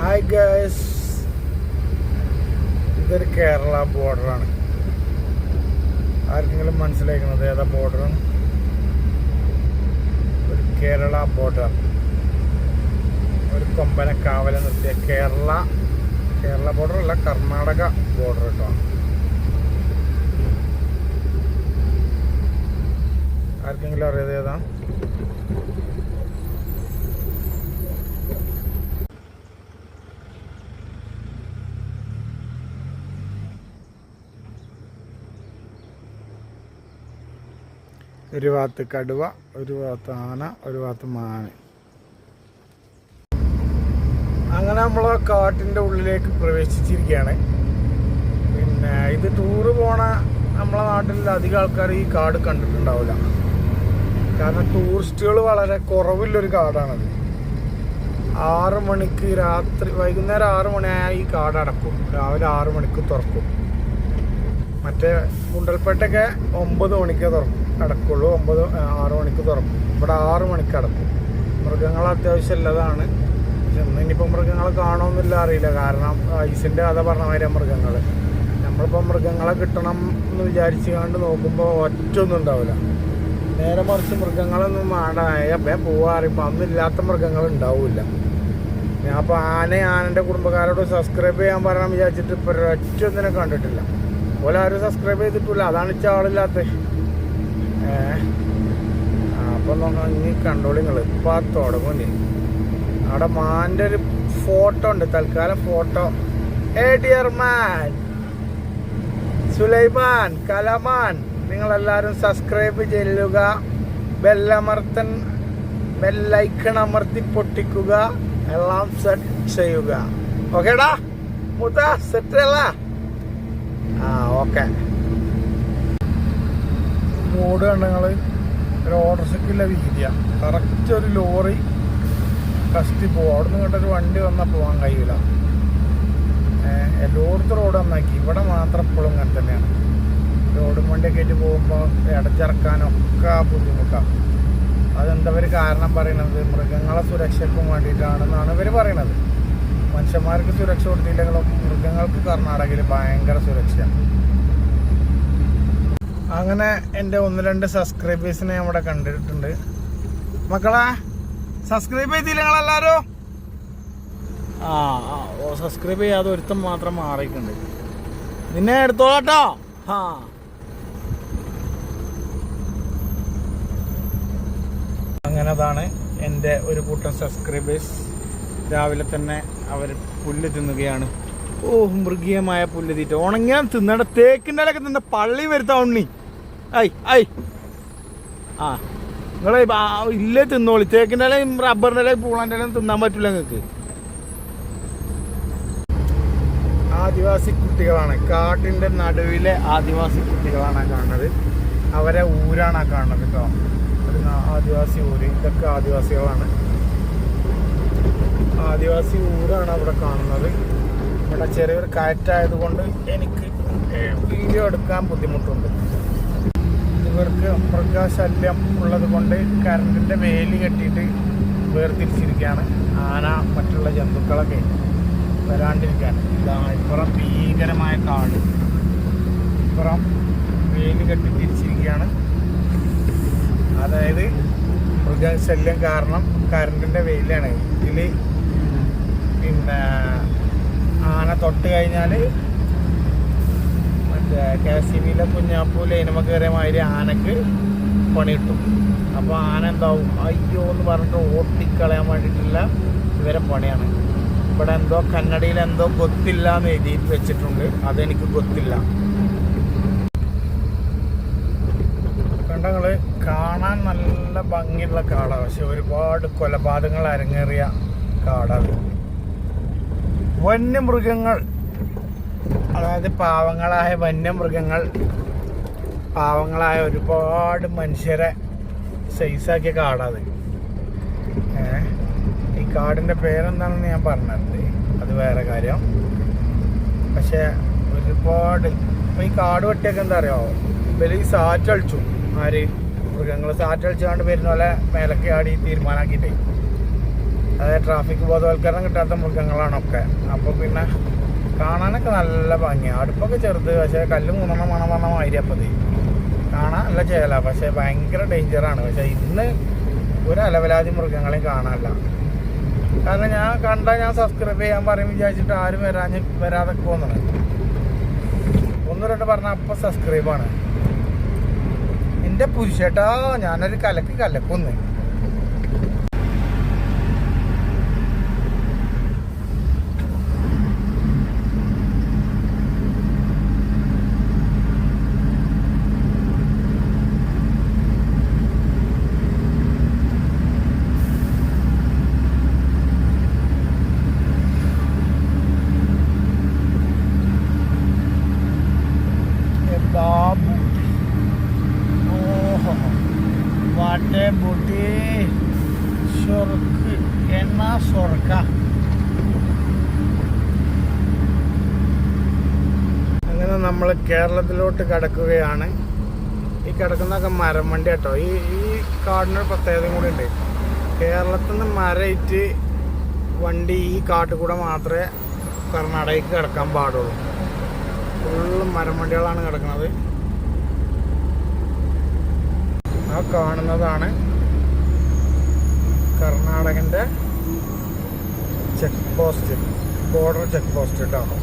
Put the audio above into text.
Hi guys ഇതൊരു കേരള ബോർഡറാണ് ആർക്കെങ്കിലും മനസ്സിലാക്കുന്നത് ഏതാ ബോർഡറാണ് ഒരു കേരള ബോർഡർ ഒരു കൊമ്പനെ കാവല നിർത്തിയ കേരള കേരള ബോർഡർ അല്ല കർണാടക ബോർഡർ കേട്ടോ ആർക്കെങ്കിലും അറിയാതെ ഏതാ? ഒരു ഭാഗത്ത് കടുവ ഒരു ഭാഗത്ത് ആന ഒരു ഭാഗത്ത് മാന് അങ്ങനെ നമ്മൾ കാട്ടിന്റെ ഉള്ളിലേക്ക് പ്രവേശിച്ചിരിക്കുകയാണ്. പിന്നെ ഇത് ടൂറ് പോണ നമ്മളെ നാട്ടിൽ അധികം ആൾക്കാർ ഈ കാട് കണ്ടിട്ടുണ്ടാവില്ല. കാരണം ടൂറിസ്റ്റുകൾ വളരെ കുറവുള്ളൊരു കാടാണത്. ആറ് മണിക്ക് രാത്രി വൈകുന്നേരം ആറ് മണിയായ ഈ കാട് അടക്കും രാവിലെ ആറ് മണിക്ക് തുറക്കും. മറ്റേ കുണ്ടൽപ്പേട്ടൊക്കെ ഒമ്പത് മണിക്ക് തുറക്കും. അടക്കുള്ളൂ ഒമ്പത് ആറു മണിക്ക് തുറക്കും. ഇവിടെ ആറ് മണിക്ക് അടക്കും മൃഗങ്ങൾ അത്യാവശ്യം ഉള്ളതാണ്. പക്ഷെ ഇന്ന് ഇനിയിപ്പോൾ മൃഗങ്ങളെ കാണുമെന്നില്ല അറിയില്ല. കാരണം ഐസിന്റെ കഥ പറഞ്ഞ മാതിരി മൃഗങ്ങൾ. നമ്മളിപ്പോൾ മൃഗങ്ങളെ കിട്ടണം എന്ന് വിചാരിച്ച് കണ്ട് നോക്കുമ്പോൾ ഒറ്റൊന്നും ഉണ്ടാവില്ല. നേരെ മറിച്ച് മൃഗങ്ങളൊന്നും വേണ്ടായ പോവാറിപ്പോൾ അന്നില്ലാത്ത മൃഗങ്ങൾ ഉണ്ടാവില്ല. ഞാൻ അപ്പോൾ ആന ആനന്റെ കുടുംബക്കാരോട് സബ്സ്ക്രൈബ് ചെയ്യാൻ പറയണം വിചാരിച്ചിട്ട് ഇപ്പോൾ ഒറ്റ ഒന്നിനെ കണ്ടിട്ടില്ല. ആരും സബ്സ്ക്രൈബ് ചെയ്തിട്ടില്ല. അതാണ് ഇച്ച ആളില്ലാത്ത. അപ്പം നോക്കാം ഇനി കണ്ടോളി നിങ്ങൾ ഇപ്പം തുടങ്ങും നീ അവിടെ മാന്റെ ഒരു ഫോട്ടോ ഉണ്ട്. തൽക്കാലം ഫോട്ടോ ഏ ഡിയർ മാൻ സുലൈമാൻ കലമാൻ. നിങ്ങളെല്ലാവരും സബ്സ്ക്രൈബ് ചെയ്യുക ബെല്ലമർത്തൻ ബെല്ലൈക്കൺ അമർത്തി പൊട്ടിക്കുക. എല്ലാം സെറ്റ് ചെയ്യുക. ഓക്കേടാ മുത്ത സെറ്റ് അല്ല. ആ ഓക്കെ. റോഡ് കണ്ടങ്ങൾ ഒരു സൈക്കിളിലെ വീതിയ. കറക്റ്റ് ഒരു ലോറി കസ്റ്റി പോകും അവിടെ നിന്ന് കണ്ടൊരു വണ്ടി വന്നാൽ പോകാൻ കഴിയില്ല എല്ലായിടത്തും റോഡ് നന്നാക്കി. ഇവിടെ മാത്രം ഇപ്പോഴും അങ്ങനെ തന്നെയാണ്. റോഡും വണ്ടിയൊക്കെ ആയിട്ട് പോകുമ്പോൾ ഇടച്ചിറക്കാനൊക്കെ ബുദ്ധിമുട്ടാണ് അതെന്താ ഒരു കാരണം പറയണത്? മൃഗങ്ങളെ സുരക്ഷയ്ക്കും വേണ്ടിയിട്ടാണെന്നാണ് ഇവർ പറയണത്. മനുഷ്യന്മാർക്ക് സുരക്ഷ കൊടുത്തില്ലെങ്കിലും മൃഗങ്ങൾക്ക് കർണാടകയിൽ ഭയങ്കര സുരക്ഷയാണ് അങ്ങനെ എന്റെ ഒന്ന് രണ്ട് സബ്സ്ക്രൈബേഴ്സിനെ അവിടെ കണ്ടിട്ടുണ്ട്. മക്കളെ സബ്സ്ക്രൈബ് ചെയ്തില്ല ആ സബ്സ്ക്രൈബ് ചെയ്യാതെ ഒരുത്തം മാത്രം മാറിയിട്ടുണ്ട്. നിന്നെ എടുത്തോളട്ടോ ആ അങ്ങനെ അതാണ് എന്റെ ഒരു കൂട്ടം സബ്സ്ക്രൈബേഴ്സ് രാവിലെ തന്നെ അവർ പുല്ല് തിന്നുകയാണ്. ഓ മൃഗീയമായ പുല്ല് തീറ്റ. ഉണങ്ങാൻ തിന്നട തേക്കിന്റെ ഇലയൊക്കെ തിന്ന പള്ളി വരുത്താ ഉണ്ണി. I I. ആ നിങ്ങൾ ഇല്ലേ തിന്നോളി. തേക്കിന്റെ ഇലയും റബ്ബറിന്റെ ഇലയും പൂളാന്റെ ഇലയും തിന്നാൻ പറ്റില്ല നിങ്ങൾക്ക്. ആദിവാസി കുട്ടികളാണ്. കാട്ടിന്റെ നടുവിലെ ആദിവാസി കുട്ടികളാണ് കാണുന്നത്. അവരെ ഊരാണ് കാണുന്നത് കേട്ടോ. ആദിവാസി ഊര്. ഇതൊക്കെ ആദിവാസികളാണ്. ആദിവാസി ഊരാണ് അവിടെ കാണുന്നത്. ഇവിടെ ചെറിയൊരു കാറ്റായതുകൊണ്ട് എനിക്ക് വീഡിയോ എടുക്കാൻ ബുദ്ധിമുട്ടുണ്ട്. ഇവർക്ക് മൃഗശല്യം ഉള്ളത് കൊണ്ട് കറണ്ടിന്റെ വേലി കെട്ടിയിട്ട് വേർതിരിച്ചിരിക്കുകയാണ്. ആന മറ്റുള്ള ജന്തുക്കളൊക്കെ വരാണ്ടിരിക്കാൻ. ഇതാ ഇപ്പുറം ഭീകരമായ കാട്. ഇപ്പുറം വേലി കെട്ടി തിരിച്ചിരിക്കുകയാണ് അതായത് മൃഗശല്യം കാരണം കറണ്ടിന്റെ വെയിലാണ് ഇതിൽ പിന്നെ ആന തൊട്ട് കഴിഞ്ഞാൽ മറ്റേ കെ സി ബിയിലെ കുഞ്ഞാപ്പൂ ലൈനമ കയറിയ മാതിരി ആനക്ക് പണി കിട്ടും. അപ്പോൾ ആന എന്താവും? അയ്യോ എന്ന് പറഞ്ഞിട്ട് ഓട്ടിക്കളയാൻ വേണ്ടിയിട്ടുള്ള ഇവരെ പണിയാണ്. ഇവിടെ എന്തോ കന്നഡയിൽ എന്തോ ഗൊത്തില്ല എന്ന് എഴുതി വെച്ചിട്ടുണ്ട്. അതെനിക്ക് ഗൊത്തില്ല. കണ്ടങ്ങൾ കാണാൻ നല്ല ഭംഗിയുള്ള കാടാണ് പക്ഷെ ഒരുപാട് കൊലപാതകങ്ങൾ അരങ്ങേറിയ കാടാണ് വന്യമൃഗങ്ങൾ അതായത് പാവങ്ങളായ വന്യമൃഗങ്ങൾ പാവങ്ങളായ ഒരുപാട് മനുഷ്യരെ സൈസാക്കിയ കാടാത് ഈ കാടിന്റെ പേരെന്താണെന്ന് ഞാൻ പറഞ്ഞിട്ടുണ്ട്. അത് വേറെ കാര്യം. പക്ഷേ ഒരുപാട് ഇപ്പം ഈ കാട് വെട്ടിയൊക്കെ എന്താ അറിയാമോ ഇവർ ഈ സാറ്റളിച്ചു ആര്? മൃഗങ്ങൾ സാറ്റളിച്ചാണ്ട് വരുന്ന പോലെ മേലക്കാടി തീരുമാനാക്കിയിട്ടേ. അതായത് ട്രാഫിക് ബോധവൽക്കരണം കിട്ടാത്ത മൃഗങ്ങളാണൊക്കെ. അപ്പോൾ പിന്നെ കാണാനൊക്കെ നല്ല ഭംഗിയാണ് അടുപ്പൊക്കെ ചെറുത് പക്ഷേ കല്ലും മൂന്നെണ്ണം മണം പറഞ്ഞ മാതിരി അപ്പം കാണാൻ നല്ല ചേല പക്ഷേ ഭയങ്കര ഡേഞ്ചറാണ് പക്ഷേ ഇന്ന് ഒരു അലവലാതി മൃഗങ്ങളെയും കാണാനില്ല. കാരണം ഞാൻ കണ്ടാൽ ഞാൻ സബ്സ്ക്രൈബ് ചെയ്യാൻ പറയും വിചാരിച്ചിട്ട് ആരും വരാഞ്ഞ് വരാതെ പോകുന്നത്. ഒന്ന് രണ്ട് പറഞ്ഞാൽ അപ്പം സബ്സ്ക്രൈബാണ് എന്റെ പുരുഷേട്ടാ ഞാനൊരു കലക്ക് കലക്കൊന്ന്. സ്വർഗ അങ്ങനെ നമ്മൾ കേരളത്തിലോട്ട് കടക്കുകയാണ്. ഈ കിടക്കുന്നതൊക്കെ മരം വണ്ടി കേട്ടോ. ഈ ഈ കാടിനൊരു പ്രത്യേകതയും കൂടി ഉണ്ട്. കേരളത്തിൽ നിന്ന് മരയിട്ട് വണ്ടി ഈ കാട്ടിൽ കൂടെ മാത്രമേ കർണാടകയ്ക്ക് കിടക്കാൻ പാടുള്ളൂ. ഫുള്ള് മരം വണ്ടികളാണ് കിടക്കുന്നത്. ആ കാണുന്നതാണ് കർണാടകന്റെ check post border check post കേട്ടോ